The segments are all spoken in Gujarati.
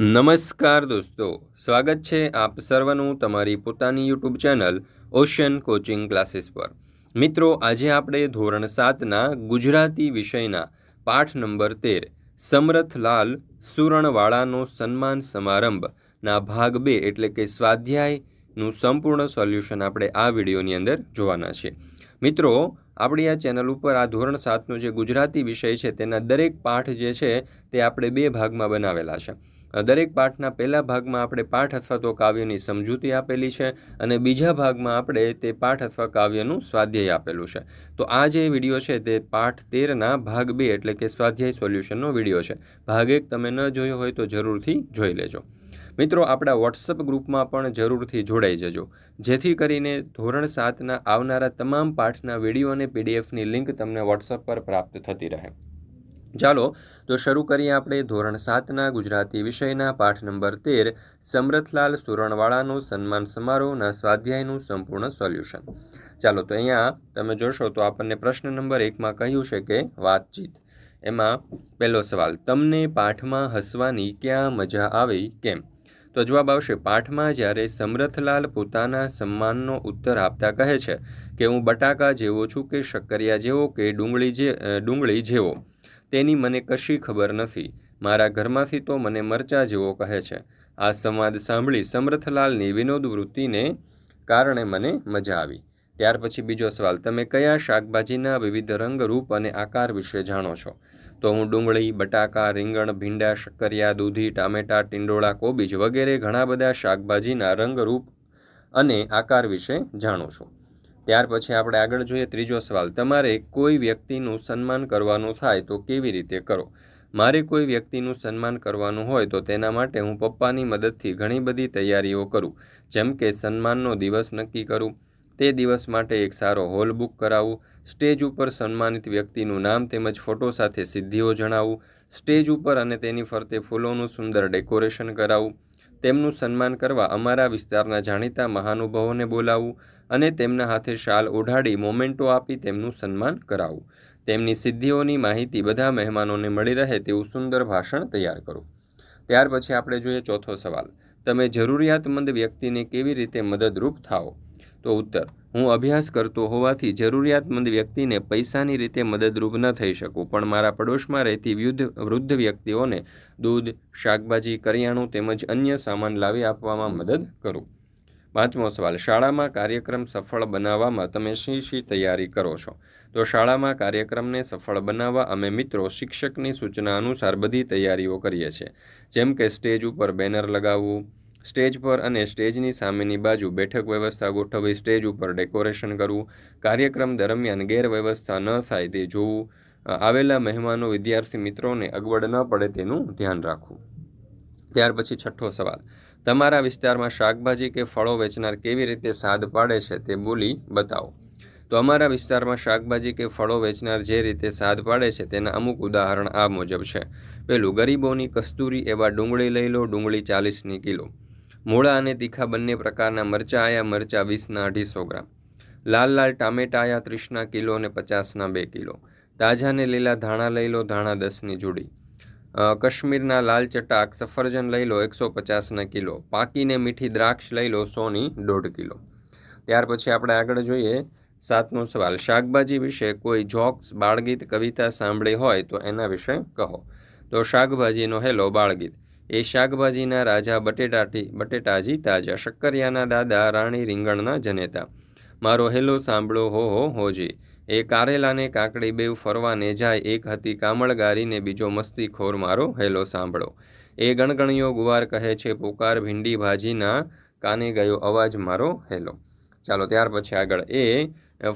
નમસ્કાર દોસ્તો, સ્વાગત છે આપ સર્વનું તમારી પોતાની YouTube channel ocean coaching classes પર. મિત્રો, આજે આપણે ધોરણ સાતના ગુજરાતી વિષયના પાઠ નંબર તેર, સમરથલાલ સુરણવાળાનો સન્માન સમારંભના ભાગ બે એટલે કે સ્વાધ્યાયનું સંપૂર્ણ સોલ્યુશન આપણે આ વિડીયોની અંદર જોવાના છે. મિત્રો, આપણી આ ચેનલ ઉપર આ ધોરણ સાતનો જે ગુજરાતી વિષય છે તેના દરેક પાઠ જે છે તે આપણે બે ભાગમાં બનાવેલા છે. દરેક પાઠના પહેલા ભાગમાં આપણે પાઠ અથવા તો કાવ્યની સમજૂતી આપેલી છે અને બીજા ભાગમાં આપણે તે પાઠ અથવા કાવ્યનું સ્વાધ્યાય આપેલું છે. તો આ જે વીડિયો છે તે પાઠ તેરના ભાગ બે એટલે કે સ્વાધ્યાય સોલ્યુશનનો વીડિયો છે. ભાગ એક તમે ન જોયો હોય તો જરૂરથી જોઈ લેજો. મિત્રો, આપણા વોટ્સઅપ ગ્રુપમાં પણ જરૂરથી જોડાઈ જજો. જેથી કરીને ધોરણ સાતના આવનારા તમામ પાઠના વીડિયો અને પીડીએફની લિંક તમને વોટ્સઅપ પર પ્રાપ્ત થતી રહે. ચાલો, તો શરૂ કરીએ આપણે ધોરણ સાતના ગુજરાતી વિષયના પાઠ નંબર તેર, સમરથલાલ સુરણવાળાનો સન્માન સમારોહના સ્વાધ્યાયનું સંપૂર્ણ સોલ્યુશન. ચાલો, તો અહીંયા તમે જોશો તો આપણને પ્રશ્ન નંબર એકમાં કહ્યું છે કે વાતચીત. એમાં પહેલો સવાલ, તમને પાઠમાં હસવાની ક્યાં મજા આવી? કેમ? તો જવાબ આવશે, પાઠમાં જ્યારે સમરથલાલ પોતાના સન્માનનો ઉત્તર આપતા કહે છે કે હું બટાકા જેવો છું કે શક્કરિયા જેવો કે ડુંગળી જે ડુંગળી જેવો. તેની મને કશી ખબર નથી. મારા ઘરમાંથી તો મને મરચા જેવો કહે છે. આ સંવાદ સાંભળી સમર્થલાલની વિનોદ વૃત્તિને કારણે મને મજા આવી. ત્યાર પછી બીજો સવાલ, તમે કયા શાકભાજીના વિવિધ રંગ રૂપ અને આકાર વિશે જાણો છો? તો હું ડુંગળી, બટાકા, રીંગણ, ભીંડા, શક્કરિયા, દૂધી, ટામેટા, ટીંડોળા, કોબીજ વગેરે ઘણા બધા શાકભાજીના રંગ રૂપ અને આકાર વિશે જાણું છું. ત્યાર પછી આપણે આગળ જોઈએ ત્રીજો સવાલ. તમારે કોઈ વ્યક્તિનું સન્માન કરવાનું થાય તો કેવી રીતે કરો? મારે કોઈ વ્યક્તિનું સન્માન કરવાનું હોય તો તેના માટે હું પપ્પાની મદદથી ઘણી બધી તૈયારીઓ કરું. જેમ કે સન્માનનો દિવસ નક્કી કરું, તે દિવસ માટે એક સારો હોલ બુક કરાવું, સ્ટેજ ઉપર સન્માનિત વ્યક્તિનું નામ તેમજ ફોટો સાથે સિદ્ધિઓ જણાવું, સ્ટેજ ઉપર અને તેની ફરતે ફૂલોનું સુંદર ડેકોરેશન કરાવું તેમનું સન્માન કરવા અમારા વિસ્તારના જાણીતા મહાનુભાવોને બોલાવવું અને તેમના હાથે શાલ ઓઢાડી મોમેન્ટો આપી તેમનું સન્માન કરાવવું તેમની સિદ્ધિઓની માહિતી બધા મહેમાનોને મળી રહે તેવું સુંદર ભાષણ તૈયાર કરો. ત્યાર પછી આપણે જોઈએ ચોથો સવાલ. તમે જરૂરિયાતમંદ વ્યક્તિને કેવી રીતે મદદરૂપ થાઓ? તો ઉત્તર, હું અભ્યાસ કરતો હોવાથી જરૂરિયાતમંદ વ્યક્તિને પૈસાની રીતે મદદરૂપ ન થઈ શકું, પણ મારા પડોશમાં રહેતી વૃદ્ધ વૃદ્ધ વ્યક્તિઓને દૂધ, શાકભાજી, કરિયાણું તેમજ અન્ય સામાન લાવી આપવામાં મદદ કરું. પાંચમો સવાલ, શાળામાં કાર્યક્રમ સફળ બનાવવામાં તમે શી શી તૈયારી કરો છો? તો શાળામાં કાર્યક્રમને સફળ બનાવવા અમે મિત્રો શિક્ષકની સૂચના અનુસાર બધી તૈયારીઓ કરીએ છીએ. જેમ કે સ્ટેજ ઉપર બેનર લગાવવું સ્ટેજ પર અને સ્ટેજની સામેની બાજુ બેઠક વ્યવસ્થા ગોઠવવી સ્ટેજ ઉપર ડેકોરેશન કરવું, કાર્યક્રમ દરમિયાન ગેરવ્યવસ્થા ન થાય તે જોવું આવેલા મહેમાનો, વિદ્યાર્થી મિત્રોને અગવડ ન પડે તેનું ધ્યાન રાખવું. ત્યાર પછી છઠ્ઠો સવાલ, તમારા વિસ્તારમાં શાકભાજી કે ફળો વેચનાર કેવી રીતે સાદ પાડે છે તે બોલી બતાવો. તો અમારા વિસ્તારમાં શાકભાજી કે ફળો વેચનાર જે રીતે સાદ પાડે છે તેના અમુક ઉદાહરણ આ મુજબ છે. પેલું ગરીબોની કસ્તુરી એવા ડુંગળી લઈ લો, ડુંગળી ચાલીસની કિલો. મૂળા અને તીખા બંને પ્રકારના મરચાં આયા મરચાં વીસના અઢીસો ગ્રામ. લાલ લાલ ટામેટા આયા ત્રીસના કિલો અને પચાસના બે કિલો. તાજા ને લીલા ધાણા લઈ લો, ધાણા દસની જોડી. કાશ્મીરના લાલ ચટાક સફરજન લઈ લો, એકસો પચાસના કિલો. પાકીને મીઠી દ્રાક્ષ લઈ લો, સોની દોઢ કિલો. ત્યાર પછી આપણે આગળ જોઈએ સાતમો સવાલ. શાકભાજી વિશે કોઈ જોક્સ, બાળગીત, કવિતા સાંભળી હોય તો એના વિશે કહો. તો શાકભાજીનો હેલો, બાળગીત. એ શાકભાજીના રાજા બટેટાટી બટેટાજી તાજા, શક્કરિયાના દાદા, રાણી રીંગણના જનેતા. મારો હેલો સાંભળો, હો હો, હોજી. એ કારેલાને કાકડી બેવ ફરવાને જાય, એક હતી કામળગારીને બીજો મસ્તીખોર મારો હેલો સાંભળો. એ ગણગણિયો ગુવાર કહે છે, પોકાર ભીંડી ભાજીના કાને ગયો અવાજ મારો હેલો. ચાલો, ત્યાર પછી આગળ. એ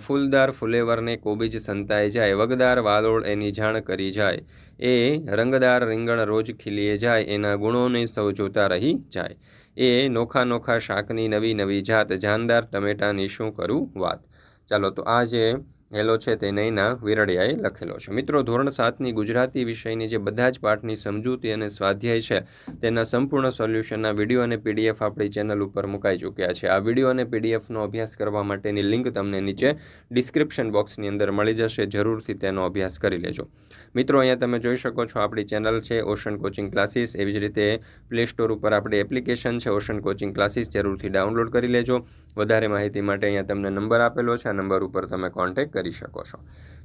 ફૂલદાર ફુલેવરને કોબીજ સંતાઈ જાય, વગદાર વાલોળ એની જાણ કરી જાય. એ રંગદાર રીંગણ રોજ ખીલીએ જાય, એના ગુણોને સૌ જોતા રહી જાય. એ નોખા નોખા શાકની નવી નવી જાત, જાનદાર ટમેટાની શું કરું વાત. ચાલો, તો આ જે હેલો છે તે નૈના વિરડિયાએ લખેલો છે. મિત્રો, ધોરણ સાતની ગુજરાતી વિષયની જે બધા જ પાઠની સમજૂતી અને સ્વાધ્યાય છે, તેના સંપૂર્ણ સોલ્યુશનના વીડિયો અને પીડીએફ આપણી ચેનલ ઉપર મુકાઈ ચૂક્યા છે. આ વીડિયો અને પીડીએફનો અભ્યાસ કરવા માટેની લિંક તમને નીચે ડિસ્ક્રિપ્શન બોક્સની અંદર મળી જશે. જરૂરથી તેનો અભ્યાસ કરી લેજો. મિત્રો, અહીંયા તમે જોઈ શકો છો આપણી ચેનલ છે ઓશન કોચિંગ ક્લાસીસ. એવી જ રીતે પ્લે સ્ટોર ઉપર આપણી એપ્લિકેશન છે ઓશન કોચિંગ ક્લાસીસ. જરૂરથી ડાઉનલોડ કરી લેજો. વધારે માહિતી માટે અહીંયા તમને નંબર આપેલો છે. આ નંબર ઉપર તમે કોન્ટેક્ટ કરી શકો છો.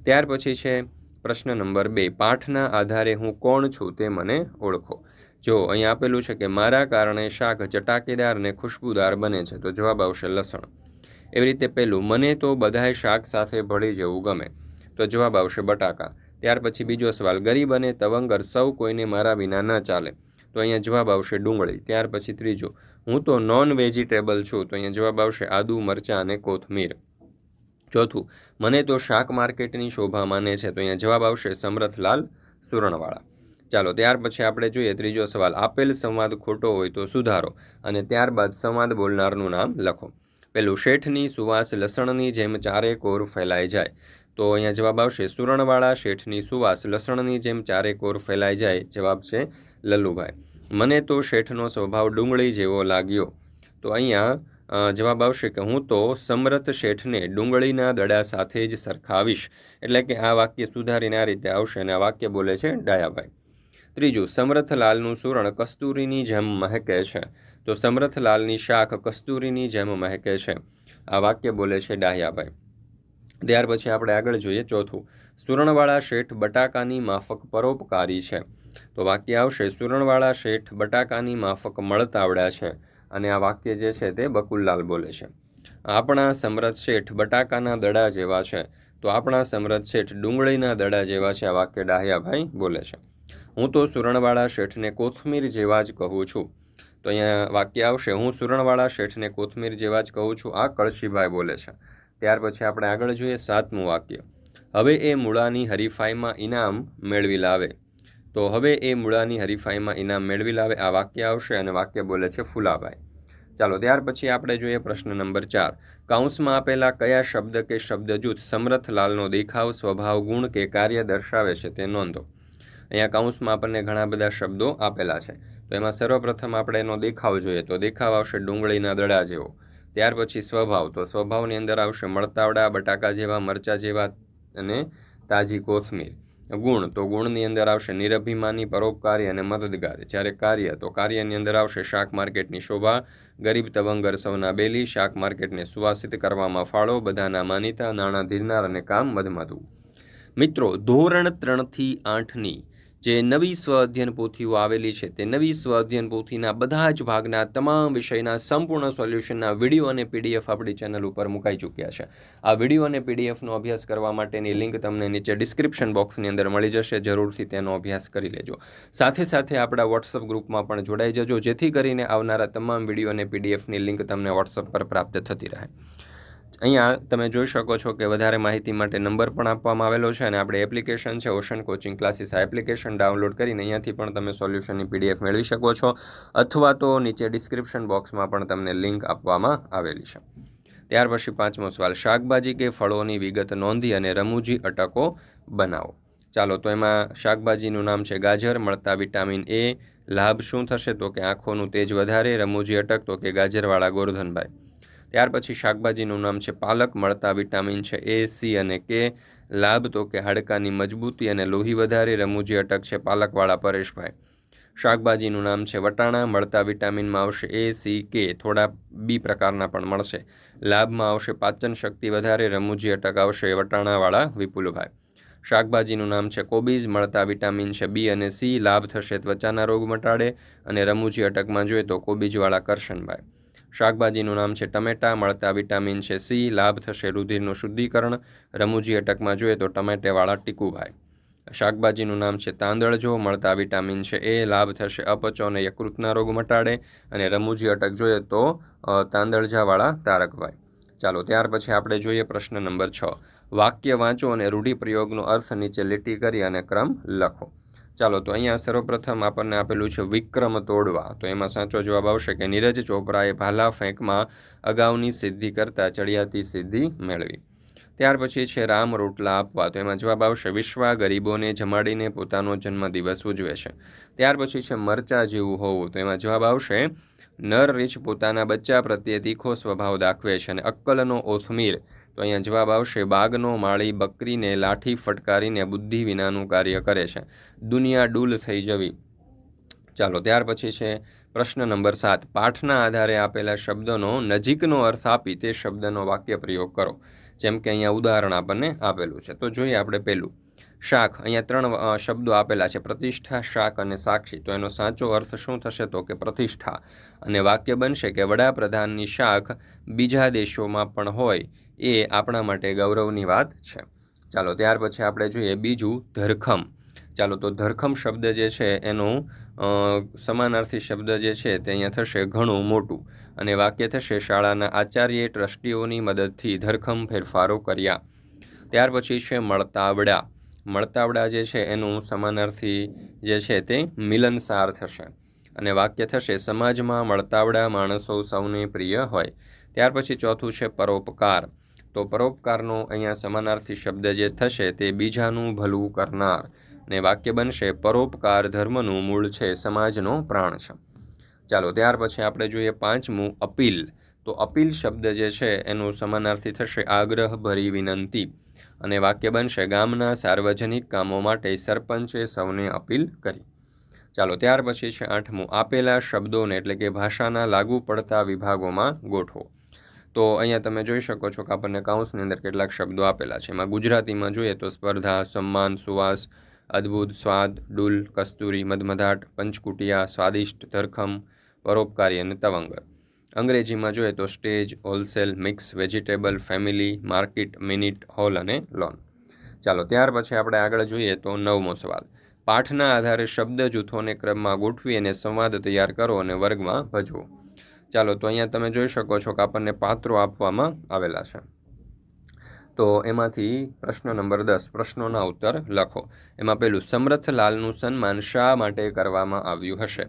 ત્યાર પછી છે પ્રશ્ન નંબર બે. પાઠના આધારે હું કોણ છું તે મને ઓળખો. જો અહીં આપેલું છે કે મારા કારણે શાક ચટાકેદાર અને ખુશ્બુદાર બને છે, તો જવાબ આવશે લસણ. એવી રીતે પહેલું, મને તો બધાય શાક સાથે ભળી જવું ગમે, તો જવાબ આવશે બટાકા. ત્યાર પછી બીજો સવાલ, ગરીબ અને તવંગર સૌ કોઈને મારા વિના ન ચાલે, તો અહીંયા જવાબ આવશે ડુંગળી. ત્યાર પછી ત્રીજો, હું તો નોન વેજીટેબલ છું, તો અહીંયા જવાબ આવશે આદુ, મરચાં અને કોથમીર. ચોથું, મને તો શાક માર્કેટની શોભા માને છે, તો અહીંયા જવાબ આવશે સમરથલાલ સુરણવાળા. ચાલો, ત્યાર પછી આપણે જોઈએ ત્રીજો સવાલ. આપેલ સંવાદ ખોટો હોય તો સુધારો અને ત્યારબાદ સંવાદ બોલનારનું નામ લખો. પેલું, શેઠની સુવાસ લસણની જેમ ચારે કોર ફેલાઈ જાય. તો અહીંયા જવાબ આવશે સુરણવાળા, શેઠની સુવાસ લસણની જેમ ચારે કોર ફેલાઈ જાય. જવાબ છે લલ્લુભાઈ મને તો શેઠનો સ્વભાવ ડુંગળી જેવો લાગ્યો. તો અહીંયા જવાબ આવશે કે હું તો સમરથ શેઠને ડુંગળીના દડા સાથે જ સરખાવીશ. એટલે કે આ વાક્ય સુધારીને આ રીતે આવશે અને આ વાક્ય બોલે છે ડાયાભાઈ. ત્રીજું, સમરથલાલનું સુરણ કસ્તુરીની જેમ મહેકે છે. તો સમરથલાલની શાખ કસ્તુરીની જેમ મહેકે છે. આ વાક્ય બોલે છે ડાહ્યાભાઈ ત્યાર પછી આપણે આગળ જોઈએ ચોથું સુરણવાળા શેઠ બટાકાની માફક પરોપકારી છે. તો વાક્ય આવશે સુરણવાળા શેઠ બટાકાની માફક મળતાવડા છે. અને આ વાક્ય જે છે તે બકુલલાલ બોલે છે. આપણા સમરથ શેઠ બટાકાના દડા જેવા છે. તો આપણા સમરથ શેઠ ડુંગળીના દડા જેવા છે આ વાક્ય ડાહ્યાભાઈ બોલે છે. હું તો સુરણવાળા શેઠને કોથમીર જેવા જ કહું છું. તો અહીંયા વાક્ય આવશે, હું સુરણવાળા શેઠને કોથમીર જેવા જ કહું છું, આ કળશીભાઈ બોલે છે. ત્યાર પછી આપણે આગળ જોઈએ સાતમું વાક્ય. હવે એ મૂળાની હરીફાઈમાં ઇનામ મેળવી લાવે. તો હવે એ મૂળાની હરીફાઈમાં ઇનામ મેળવી લાવે, આ વાક્ય આવશે અને વાક્ય બોલે છે ફુલાભાઈ. ચાલો, ત્યાર પછી આપણે જોઈએ પ્રશ્ન નંબર ચાર. કાઉન્સમાં આપેલા કયા શબ્દ કે શબ્દ જૂથ સમરથલાલનો દેખાવ, સ્વભાવ, ગુણ કે કાર્ય દર્શાવે છે તે નોંધો. અહીંયા કાઉન્સમાં આપણને ઘણા બધા શબ્દો આપેલા છે. તો એમાં સર્વપ્રથમ આપણે એનો દેખાવ જોઈએ. તો દેખાવ આવશે ડુંગળીના દડા જેવો. ત્યાર પછી સ્વભાવ. તો સ્વભાવની અંદર આવશે મળતાવડા, બટાકા જેવા, મરચા જેવા અને તાજી કોથમીર. ગુણ, તો ગુણની અંદર આવશે નિરભિમાની, પરોપકારી અને મદદગાર. જ્યારે કાર્ય, તો કાર્યની અંદર આવશે શાક માર્કેટની શોભા, ગરીબ તવંગર સૌના બેલી, શાક માર્કેટને સુવાસિત કરવામાં ફાળો, બધાના માનીતા, નાણાં ધીરનાર અને કામ મધમધુ મિત્રો, ધોરણ ત્રણથી આઠની જે નવી સ્વ અધ્યયન પોથીઓ આવેલી છે, તે નવી સ્વ અધ્યયન પોથીના બધા જ ભાગના તમામ વિષયના સંપૂર્ણ સોલ્યુશનના વીડિયો અને પીડીએફ આપણી ચેનલ ઉપર મુકાઈ ચૂક્યા છે. આ વીડિયો અને પીડીએફનો અભ્યાસ કરવા માટેની લિંક તમને નીચે ડિસ્ક્રિપ્શન બોક્સની અંદર મળી જશે, જરૂરથી તેનો અભ્યાસ કરી લેજો. સાથે સાથે આપણા વોટ્સઅપ ગ્રુપમાં પણ જોડાઈ જજો, જેથી કરીને આવનારા તમામ વીડિયો અને પીડીએફની લિંક તમને વોટ્સઅપ પર પ્રાપ્ત થતી રહે. અહીંયા તમે જોઈ શકો છો કે વધારે માહિતી માટે નંબર પણ આપવામાં આવેલો છે અને આપણે એપ્લિકેશન છે ઓશન કોચિંગ ક્લાસીસ આ એપ્લિકેશન ડાઉનલોડ કરીને અહીંયાથી પણ તમે સોલ્યુશનની પીડીએફ મેળવી શકો છો અથવા તો નીચે ડિસ્ક્રિપ્શન બોક્સમાં પણ તમને લિંક આપવામાં આવેલી છે. ત્યાર પછી પાંચમો સવાલ, શાકભાજી કે ફળોની વિગત નોંધી અને રમૂજી અટકો બનાવો. ચાલો, તો એમાં શાકભાજીનું નામ છે ગાજર, મળતા વિટામિન એ લાભ શું થશે? તો કે આંખોનું તેજ વધારે, રમૂજી અટક તો કે ગાજરવાળા ગોરધનભાઈ? ત્યાર પછી શાકભાજીનું નામ છે પાલક, મળતા વિટામિન છે એ, સી અને કે. લાભ તો કે હાડકાની મજબૂતી અને લોહી વધારે, રમૂજી અટક છે પાલકવાળા પરેશભાઈ. શાકભાજીનું નામ છે વટાણા, મળતા વિટામિનમાં આવશે એ, સી, કે. થોડા બી પ્રકારના પણ મળશે. લાભમાં આવશે પાચન શક્તિ વધારે, રમૂજી અટક આવશે વટાણાવાળા વિપુલભાઈ. શાકભાજીનું નામ છે કોબીજ, મળતા વિટામિન છે બી અને સી. લાભ થશે ત્વચાના રોગ મટાડે અને રમૂજી અટકમાં જોઈએ તો કોબીજવાળા કરશનભાઈ. શાકભાજીનું નામ છે ટમેટા, મળતા વિટામિન છે સી, લાભ થશે રુધિરનું શુદ્ધિકરણ. રમૂજી અટકમાં જોઈએ તો ટમેટેવાળા ટીકુભાઈ. શાકભાજીનું નામ છે તાંદળજો, મળતા વિટામિન છે એ, લાભ થશે અપચો અને યકૃતના રોગ મટાડે. અને રમૂજી અટક જોઈએ તો તાંદળજાવાળા તારકભાઈ. ચાલો ત્યાર પછી આપણે જોઈએ પ્રશ્ન નંબર છ. વાક્ય વાંચો અને રૂઢિપ્રયોગનો અર્થ નીચે લીટી કરી અને ક્રમ લખો. ચાલો, તો અહીંયા સર્વપ્રથમ આપણને આપેલું છે વિક્રમ તોડવા. તો એમાં સાચો જવાબ આવશે કે નીરજ ચોપરાએ ભાલા ફેંકમાં અગાઉની સિદ્ધિ કરતાં ચડિયાતી સિદ્ધિ મેળવી. ત્યાર પછી છે રામ રોટલા આપવા. તો એમાં જવાબ આવશે, વિશ્વા ગરીબોને જમાડીને પોતાનો જન્મદિવસ ઉજવે છે. ત્યાર પછી છે મરચા જેવું હોવું. તો એમાં જવાબ આવશે નર રીછ પોતાના બચ્ચા પ્રત્યે તીખો સ્વભાવ દાખવે છે અને અક્કલનો ઓથમીર. તો અહીંયા જવાબ આવશે, બાગનો માળી બકરીને લાઠી ફટકારીને બુદ્ધિ વિનાનું કાર્ય કરે છે. દુનિયા ડૂલ થઈ જવી. ચાલો, ત્યાર પછી છે પ્રશ્ન નંબર સાત. પાઠના આધારે આપેલા શબ્દનો નજીકનો અર્થ આપી તે શબ્દનો વાક્ય પ્રયોગ કરો. જેમ કે અહીંયા ઉદાહરણ આપણને આપેલું છે. તો જોઈએ આપણે પહેલું. શાખ અહીંયા ત્રણ શબ્દો આપેલા છે. પ્રતિષ્ઠા, શાક અને સાક્ષી. તો એનો સાચો અર્થ શું થશે તો કે પ્રતિષ્ઠા. અને વાક્ય બનશે કે વડાપ્રધાનની શાખ બીજા દેશોમાં પણ હોય એ આપણા માટે ગૌરવની વાત છે. ચાલો, ત્યાર પછી આપણે જોઈએ બીજું ધરખમ. ચાલો, તો ધરખમ શબ્દ જે છે એનું સમાનાર્થી શબ્દ જે છે તે અહીંયા થશે ઘણું મોટું. અને વાક્ય થશે, શાળાના આચાર્યે ટ્રસ્ટીઓની મદદથી ધરખમ ફેરફારો કર્યા. ત્યાર પછી છે મળતાવડા મળતાવડા જે છે, એનું સમાનાર્થી જે છે તે મિલનસાર થશે. અને વાક્ય થશે, સમાજમાં મળતાવડા માણસો સૌને પ્રિય હોય. ત્યાર પછી ચોથું છે, પરોપકાર. તો પરોપકારનો અહીંયા સમાનાર્થી શબ્દ જે થશે તે બીજાનું ભલું કરનાર. ને વાક્ય બનશે, પરોપકાર ધર્મનું મૂળ છે, સમાજનો પ્રાણ છે. ચાલો, ત્યાર પછી આપણે જોઈએ પાંચમું, અપીલ. તો અપીલ શબ્દ જે છે, એનું સમાનાર્થી થશે, આગ્રહ ભરી વિનંતી. અને વાક્ય બનશે, ગામના સાર્વજનિક કામો માટે સરપંચે સૌને અપીલ કરી. ચાલો, ત્યાર પછી છે આઠમું. આપેલા શબ્દોને એટલે કે ભાષાના લાગુ પડતા વિભાગોમાં ગોઠવો. તો અહીંયા તમે જોઈ શકો છો કે આપણને કાઉન્સની અંદર કેટલાક શબ્દો આપેલા છે. એમાં ગુજરાતીમાં જોઈએ તો સ્પર્ધા, સન્માન, સુવાસ, અદ્ભુત, સ્વાદ, ડુલ, કસ્તુરી મધમધાટ પંચકુટિયા, સ્વાદિષ્ટ, ધરખમ, પરોપકારી અને તવંગર. અંગ્રેજીમાં જોઈએ તો stage, wholesale, mix, vegetable, family, market, minute, hall અને લોન. ચાલો, ત્યાર પછી આપણે આગળ જોઈએ તો નવમો સવાલ. પાઠના આધારે શબ્દ જૂથોને ક્રમમાં ગોઠવી અને સંવાદ તૈયાર કરો અને વર્ગમાં ભજવો. ચાલો, તો અહીંયા તમે જોઈ શકો છો કે આપણને પાત્રો આપવામાં આવેલા છે. તો એમાંથી પ્રશ્ન નંબર દસ, પ્રશ્નોના ઉત્તર લખો. એમાં પેલું, સમરથલાલનું સન્માન શા માટે કરવામાં આવ્યું હશે?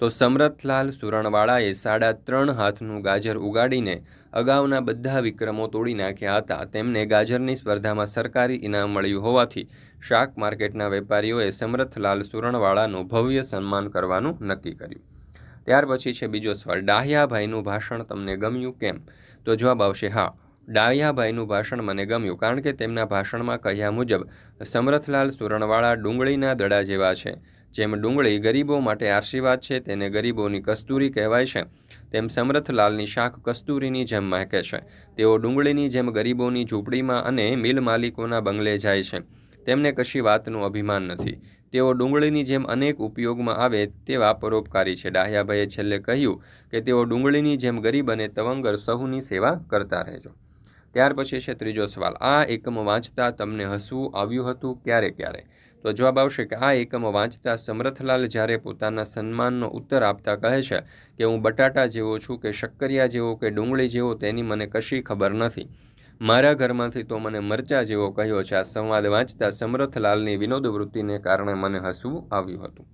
તો સમરથલાલ સુરણવાળાએ સાડા ત્રણ હાથનું ગાજર ઉગાડીને અગાઉના બધા વિક્રમો તોડી નાખ્યા હતા. તેમને ગાજરની સ્પર્ધામાં સરકારી ઇનામ મળ્યું હોવાથી શાક માર્કેટના વેપારીઓએ સમરથલાલ સુરણવાળાનું ભવ્ય સન્માન કરવાનું નક્કી કર્યું. ત્યાર પછી છે બીજો સવાલ, ડાહ્યાભાઈનું ભાષણ તમને ગમ્યું કેમ? તો જવાબ આવશે, હા, ડાહ્યાભાઈનું ભાષણ મને ગમ્યું કારણ કે તેમના ભાષણમાં કહ્યા મુજબ સમરથલાલ સુરણવાળા ડુંગળીના દડા જેવા છે. જેમ ડુંગળી ગરીબો માટે આશીર્વાદ છે, તેને ગરીબોની કસ્તુરી કહેવાય છે. તેમ સમરથલાલની શાખ કસ્તુરીની જેમ મહેકે છે. તેઓ ડુંગળીની જેમ ગરીબોની ઝૂંપડીમાં અને મિલ માલિકોના બંગલે જાય છે. તેમને કશી વાતનું અભિમાન નથી. તેઓ ડુંગળીની જેમ અનેક ઉપયોગમાં આવે તેવા પરોપકારી છે. ડાહ્યાભાઈએ છેલ્લે કહ્યું કે તેઓ ડુંગળીની જેમ ગરીબ અને તવંગર સહુની સેવા કરતા રહેજો. ત્યાર પછી છે ત્રીજો સવાલ. આ એકમ વાંચતા તમને હસવું આવ્યું હતું ક્યારે ક્યારે? તો જવાબ આવશે કે આ એકમ વાંચતા સમરથલાલ જ્યારે પોતાના સન્માનનો ઉત્તર આપતા કહે છે કે હું બટાટા જેવો છું કે શક્કરિયા જેવો કે ડુંગળી જેવો તેની મને કશી ખબર નથી. મારા ઘરમાંથી તો મને મરચા જેવો કહ્યો છે. આ સંવાદ વાંચતા સમરથલાલની વિનોદ વૃત્તિને કારણે મને હસવું આવ્યું હતું.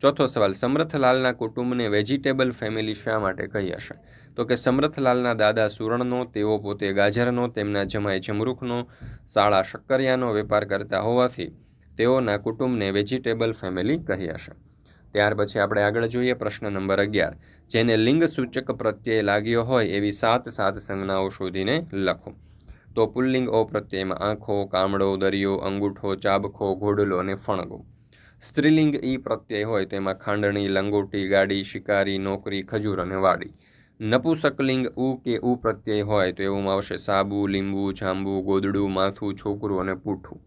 ચોથો સવાલ, સમરથલાલના કુટુંબને વેજીટેબલ ફેમિલી શા માટે કહી હશે? તો કે સમરથલાલના દાદા સુરણનો, તેઓ પોતે ગાજરનો, તેમના જમાઈ જમરૂખનો, શાળા શક્કરિયાનો વેપાર કરતા હોવાથી તેઓના કુટુંબને વેજીટેબલ ફેમિલી કહ્યા છે ત્યાર પછી આપણે આગળ જોઈએ પ્રશ્ન નંબર અગિયાર. જેને લિંગ સૂચક પ્રત્યય લાગ્યો હોય એવી સાત સાત સંજ્ઞાઓ શોધીને લખો. તો પુલ્લિંગ ઓ પ્રત્યયમાં આંખો કામડો દરિયો, અંગૂઠો, ચાબખો, ઘોડલો અને ફણગો. સ્ત્રીલિંગ ઈ પ્રત્યય હોય તેમાં ખાંડણી, લંગોટી, ગાડી, શિકારી, નોકરી, ખજૂર અને વાડી. નપુસકલિંગ ઉ કે ઉ પ્રત્યય હોય તો એવું આવશે સાબુ, લીંબુ, જાંબુ, ગોદડું, માથું, છોકરું અને પૂઠું.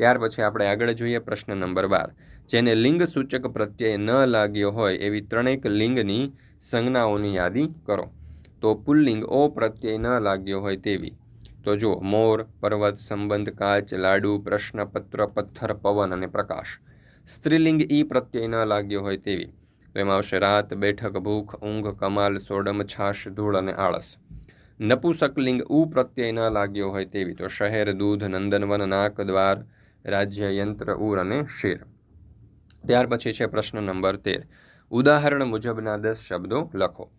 ત્યાર પછી આપણે આગળ જોઈએ પ્રશ્ન નંબર બાર. જેને લિંગ સૂચક પ્રત્યય ન લાગ્યો હોય એવી ત્રણેક લિંગની સંજ્ઞાઓની યાદી કરો. તો પુલ્લિંગ ઓ પ્રત્યય ન લાગ્યો હોય તેવી. તો જો મોર, પર્વત, સંબંધ, કાચ, લાડુ પ્રશ્નપત્ર પથ્થર, પવન અને પ્રકાશ. સ્ત્રીલિંગ ઈ પ્રત્યય ન લાગ્યો હોય તેવી. તો એમાં આવશે રાત, બેઠક, ભૂખ, ઊંઘ, કમાલ, સોડમ, છાશ, ધૂળ અને આળસ. નપુસકલિંગ ઉ પ્રત્યય ન લાગ્યો હોય તેવી. તો શહેર, દૂધ, નંદનવન, નાક, દ્વાર રાજ્ય યંત્ર ઉર અને શેર. ત્યાર પછી છે પ્રશ્ન નંબર તેર. ઉદાહરણ મુજબના દસ શબ્દો લખો.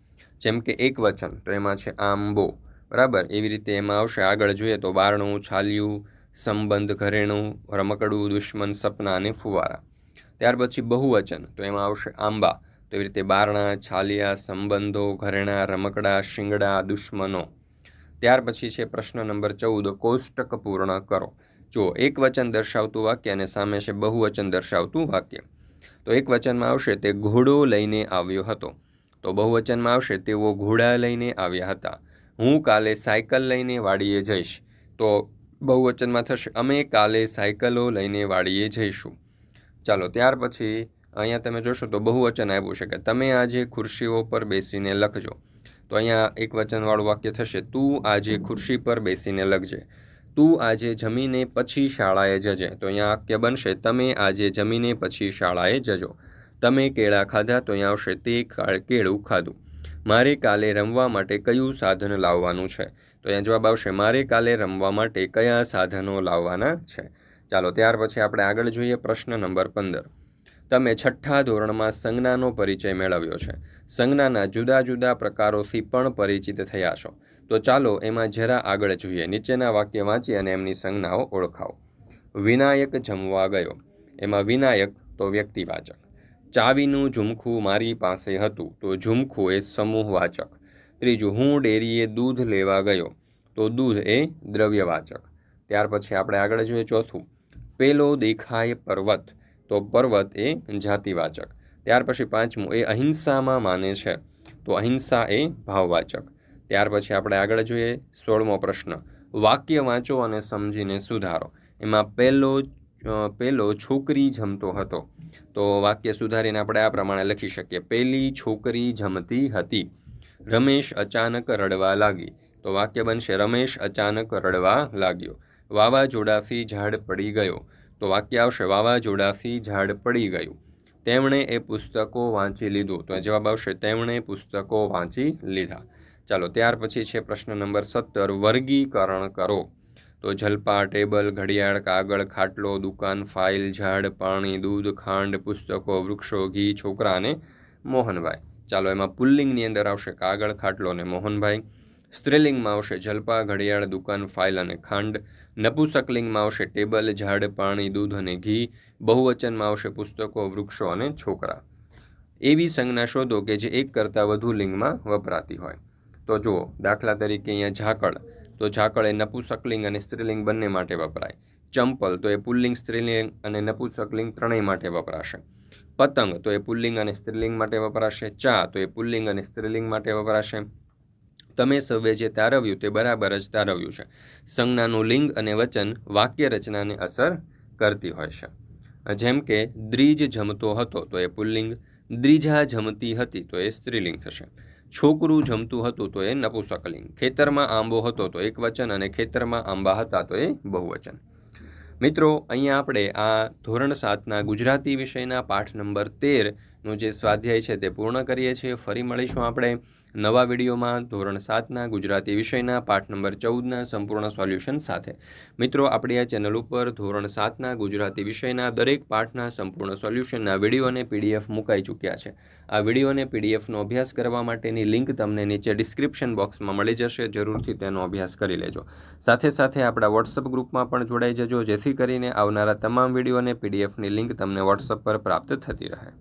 જેમ કે એક વચન, તો એમાં છે આંબો. બરાબર? એવી રીતે એમાં આવશે. આગળ જોઈએ તો બારણું છાલિયું, સંબંધ, ઘરેણું, રમકડું, દુશ્મન, સપના અને ફુવારા. ત્યાર પછી બહુવચન, તો એમાં આવશે આંબા. તો એવી રીતે બારણા, છાલિયા, સંબંધો, ઘરેણા, રમકડા, શિંગડા, દુશ્મનો. ત્યાર પછી છે પ્રશ્ન નંબર ચૌદ કોષ્ટક પૂર્ણ કરો. જો એક વચન દર્શાવતું વાક્ય અને સામે છે બહુવચન દર્શાવતું વાક્ય. તો એક વચનમાં આવશે તે ઘોડો લઈને આવ્યો હતો. તો બહુવચનમાં આવશે તેઓ ઘોડા લઈને આવ્યા હતા. હું કાલે સાયકલ લઈને વાડીએ જઈશ. તો બહુવચનમાં થશે, અમે કાલે સાયકલો લઈને વાડીએ જઈશું. ચાલો, ત્યાર પછી અહીંયા તમે જોશો તો બહુવચન આવ્યું છે કે તમે આજે ખુરશીઓ પર બેસીને લખજો. તો અહીંયા એક વચનવાળું વાક્ય થશે, તું આજે ખુરશી પર બેસીને લખજે. તું આજે જમીને પછી શાળાએ જજે. તો અહીંયા વાક્ય બનશે, તમે આજે જમીને પછી શાળાએ જજો. તમે કેળા ખાધા તો અહીંયા આવશે, તે કેળું ખાધું. મારે કાલે રમવા માટે કયું સાધન લાવવાનું છે? તો અહીંયા જવાબ આવશે, મારે કાલે રમવા માટે કયા સાધનો લાવવાના છે? ચાલો, ત્યાર પછી આપણે આગળ જોઈએ પ્રશ્ન નંબર પંદર. તમે છઠ્ઠા ધોરણમાં સંજ્ઞાનો પરિચય મેળવ્યો છે. સંજ્ઞાના જુદા જુદા પ્રકારોથી પણ પરિચિત થયા છો. તો ચાલો એમાં જરા આગળ જોઈએ. નીચેના વાક્ય વાંચી અને એમની સંજ્ઞાઓ ઓળખાવો. વિનાયક જમવા ગયો. એમાં વિનાયક તો વ્યક્તિવાચક. ચાવીનું ઝુમખું મારી પાસે હતું તો ઝુમખું એ સમૂહવાચક. ત્રીજું, હું ડેરીએ દૂધ લેવા ગયો તો દૂધ એ દ્રવ્યવાચક. ત્યાર પછી આપણે આગળ જોઈએ ચોથું. પેલો દેખાય પર્વત તો પર્વત એ જાતિવાચક. ત્યાર પછી પાંચમું, એ અહિંસામાં માને છે તો અહિંસા એ ભાવવાચક. ત્યાર પછી આપણે આગળ જોઈએ સોળમો પ્રશ્ન. વાક્ય વાંચો અને સમજીને સુધારો. એમાં પહેલો પહેલો છોકરી જમતો હતો. તો વાક્ય સુધારીને આપણે આ પ્રમાણે લખી શકીએ. પહેલી છોકરી જમતી હતી. રમેશ અચાનક રડવા લાગી. તો વાક્ય બનશે, રમેશ અચાનક રડવા લાગ્યો. વાવાઝોડાથી ઝાડ પડી ગયો. તો વાક્ય આવશે, વાવાઝોડાથી ઝાડ પડી ગયું. તેમણે એ પુસ્તકો વાંચી લીધું. તો જવાબ આવશે, તેમણે પુસ્તકો વાંચી લીધા. ચાલો, ત્યાર પછી છે પ્રશ્ન નંબર સત્તર, વર્ગીકરણ કરો. તો જલપા, ટેબલ, ઘડિયાળ, કાગળ, ખાટલો, દુકાન, ફાઇલ, ઝાડ, પાણી, દૂધ, ખાંડ, પુસ્તકો, વૃક્ષો, ઘી, છોકરા અને મોહનભાઈ. ચાલો, એમાં પુલ્લિંગની અંદર આવશે કાગળ, ખાટલો અને મોહનભાઈ. સ્ત્રીલિંગમાં આવશે જલપા, ઘડિયાળ, દુકાન, ફાઇલ અને ખાંડ. નપુસકલિંગમાં આવશે ટેબલ, ઝાડ, પાણી, દૂધ અને ઘી. બહુવચનમાં આવશે પુસ્તકો, વૃક્ષો અને છોકરા. એવી સંજ્ઞા શોધો કે જે એક કરતાં વધુ લિંગમાં વપરાતી હોય. તો જુઓ, દાખલા તરીકે અહીંયા ઝાકળ. તો ઝાકળ એ નપુસકલિંગ અને સ્ત્રીલિંગ બંને માટે વપરાય. ચંપલ તો એ પુલ્લિંગ, સ્ત્રીલિંગ અને નપુસકલિંગ ત્રણેય માટે વપરાશે. પતંગ તો એ પુલ્લિંગ અને સ્ત્રીલિંગ માટે વપરાશે. ચા તો એ પુલ્લિંગ અને સ્ત્રીલિંગ માટે વપરાશે. તમે સૌએ જે તારવ્યું તે બરાબર જ તારવ્યું છે. સંજ્ઞાનું લિંગ અને વચન વાક્ય રચનાને અસર કરતી હોય છે. જેમ કે, દ્રિજ જમતો હતો તો એ પુલ્લિંગ, દ્રિજા જમતી હતી તો એ સ્ત્રીલિંગ થશે. છોકરું જમતું હતું તો એ નપુસકલિંગ. ખેતરમાં આંબો હતો તો એક વચન અને ખેતરમાં આંબા હતા તો એ બહુવચન. મિત્રો, અહીંયા આપણે આ ધોરણ સાતના ગુજરાતી વિષયના પાઠ નંબર તેરનું જે સ્વાધ્યાય છે તે પૂર્ણ કરીએ છીએ. ફરી મળીશું આપણે નવા વિડીયોમાં. ધોરણ સાતના ગુજરાતી વિષયના પાઠ નંબર ચૌદના સંપૂર્ણ સોલ્યુશન સાથે. મિત્રો, આપણી આ ચેનલ ઉપર ધોરણ સાતના ગુજરાતી વિષયના દરેક પાઠના સંપૂર્ણ સોલ્યુશનના વીડિયો અને પીડીએફ મુકાઈ ચૂક્યા છે. આ વીડિયો અને પીડીએફનો અભ્યાસ કરવા માટેની લિંક તમને નીચે ડિસ્ક્રિપ્શન બોક્સમાં મળી જશે. જરૂરથી તેનો અભ્યાસ કરી લેજો. સાથે સાથે આપણા વોટ્સઅપ ગ્રુપમાં પણ જોડાઈ જજો. જેથી કરીને આવનારા તમામ વીડિયો અને પીડીએફની લિંક તમને વોટ્સઅપ પર પ્રાપ્ત થતી રહે.